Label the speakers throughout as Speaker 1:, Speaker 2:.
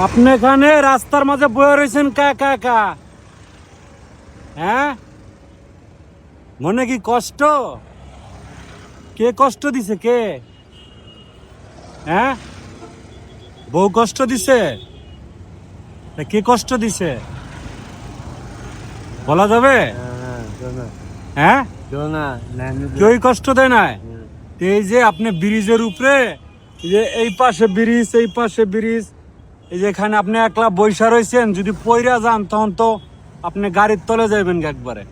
Speaker 1: আপনি এখানে রাস্তার মাঝে বয়ে রয়েছেন কা কা কা? হ্যাঁ? মনে কি কষ্ট? কে কষ্ট দিছে কে? হ্যাঁ? বউ কষ্ট দিছে? কে কষ্ট দিছে? বলা যাবে? হ্যাঁ? কেউই কষ্ট দেয় না এই যে আপনি ব্রিজের উপরে যে এই পাশে ব্রিজ এই পাশে ব্রিজ এই যে এখানে আপনি একলা বৈশা রয়েছেন যদি পইরা যান তখন তো আপনি গাড়ির তলে যাবেন একবারে।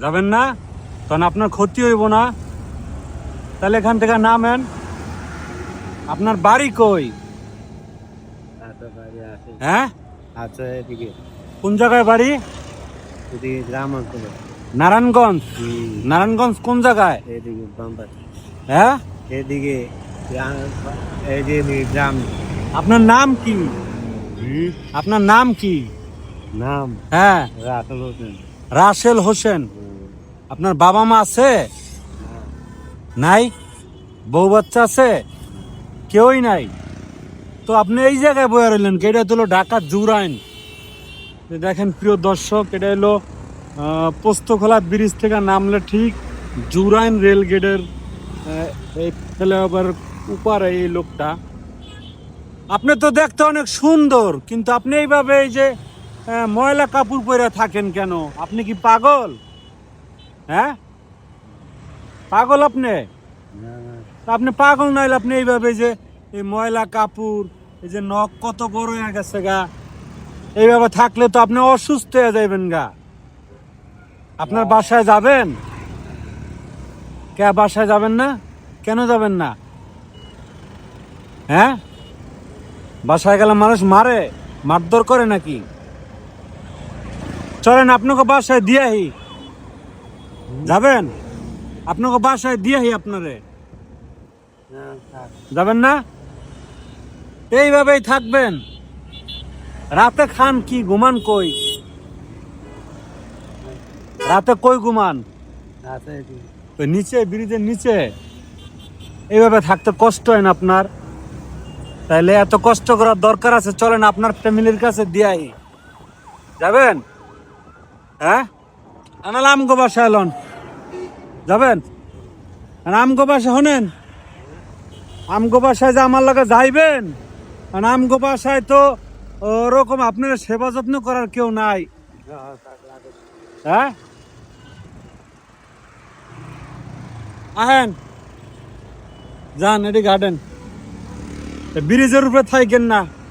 Speaker 1: যাবেন না? তখন আপনার ক্ষতি হইব না। তাহলে এখান থেকে নামেন। আপনার বাড়ি কই? হ্যাঁ?
Speaker 2: আচ্ছা এদিকে।
Speaker 1: কোন জায়গায় বাড়ি?
Speaker 2: গ্রাম অঞ্চলে
Speaker 1: নারায়ণগঞ্জ? নারায়ণগঞ্জ কোন জায়গায়?
Speaker 2: এদিকে
Speaker 1: হ্যাঁ?
Speaker 2: এদিকে গ্রাম- এদিকে গ্রাম।
Speaker 1: আপনার নাম কি? আপনার নাম কি?
Speaker 2: নাম
Speaker 1: হ্যাঁ।
Speaker 2: রাসেল হোসেন।
Speaker 1: রাসেল হোসেন। আপনার বাবা মা আছে? নাই? বউ বাচ্চা আছে? কেউই নাই? তো আপনি এই জায়গায় বয়ে রইলেন কি? এটা হলো ঢাকা জুরাইন। দেখেন প্রিয় দর্শক এটা হলো পোস্তখোলা ব্রিজ থেকে নামলে ঠিক জুরাইন রেল গেটের আহ, এই ফ্লাইওভার উপরে এই লোকটা। আপনি তো দেখতে অনেক সুন্দর কিন্তু আপনি এইভাবে এই যে আহ, ময়লা কাপড় পরে থাকেন কেন? আপনি কি পাগল? হ্যাঁ? পাগল আপনি? আপনি পাগল নইলে আপনি এইভাবে যে এই ময়লা কাপড় এই যে নখ কত বড় হয়ে গেছে গা এইভাবে থাকলে তো আপনি অসুস্থ হয়ে যাবেন গা। আপনার বাসায় যাবেন? কে বাসায় যাবেন না? কেন যাবেন না? হ্যাঁ? বাসায় গেলে মানুষ মারে মারধর করে নাকি? চলেন আপনাকে বাসায় দিয়াহি যাবেন? আপনাকে বাসায় দিয়াহি আপনারে। যাবেন না? এইভাবেই থাকবেন। রাতে খান কি ঘুমান কই? রাতে কই ঘুমান? নিচে ব্রিজের নিচে। এইভাবে থাকতে কষ্ট হয় না আপনার? তাইলে এত কষ্ট করার দরকার আছে, চলেন আপনার ফ্যামিলির কাছে দিয়াই। যাবেন? হ্যাঁ? আনাল আমগো বাসা এলন যাবেন? আর আমগো হনেন? আমগো বাসায় যে আমার লগে যাইবেন? আর আমগো বাসায় তো ওরকম আপনার সেবা যত্ন করার কেউ নাই। হ্যাঁ? আহেন। যান এটি গার্ডেন ব্রিজের উপরে থাকেন না।